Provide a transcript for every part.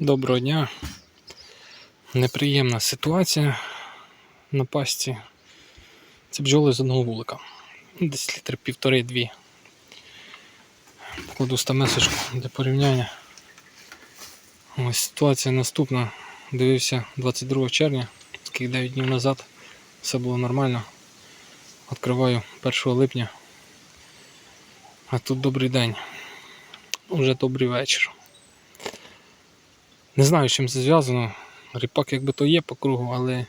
Доброго дня. Неприємна ситуація на пасті. Це бджоли з одного вулика. Десь літр півтори-дві. Покладу стамесочку для порівняння. Ось ситуація наступна. Дивився 22 червня, скільки 9 днів назад. Все було нормально. Відкриваю 1 липня. А тут добрий день. Уже добрий вечір. Не знаю, з чим це зв'язано. Ріпак якби то є по кругу, але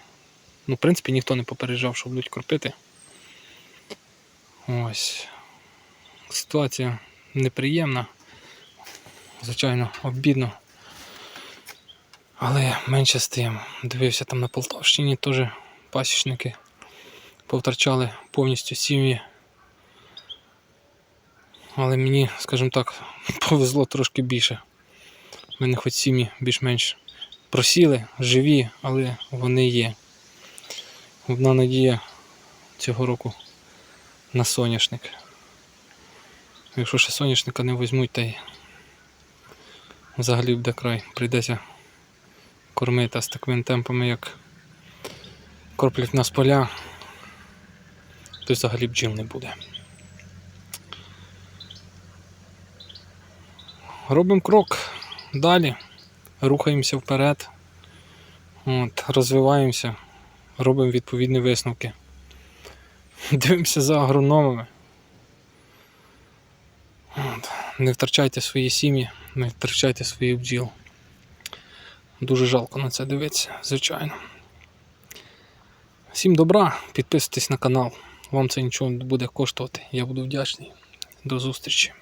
ну, в принципі ніхто не попереджав, що будуть кропити. Ось. Ситуація неприємна. Звичайно, обідно. Але менше з тим. Дивився там на Полтавщині теж пасічники повтрачали повністю сім'ї. Але мені, скажімо так, повезло трошки більше. У мене хоч сім'ї більш-менш просіли, живі, але вони є. Одна надія цього року на соняшник. Якщо ще соняшника не візьмуть, та й взагалі буде край. Прийдеться кормити з такими темпами, як кроплять нас поля, то взагалі бджіл не буде. Робимо крок далі, рухаємося вперед, от, розвиваємося, робимо відповідні висновки. Дивимося за агрономами. От. Не втрачайте свої сім'ї, не втрачайте своїх бджіл. Дуже жалко на це дивитися, звичайно. Всім добра, підписуйтесь на канал. Вам це нічого не буде коштувати. Я буду вдячний. До зустрічі.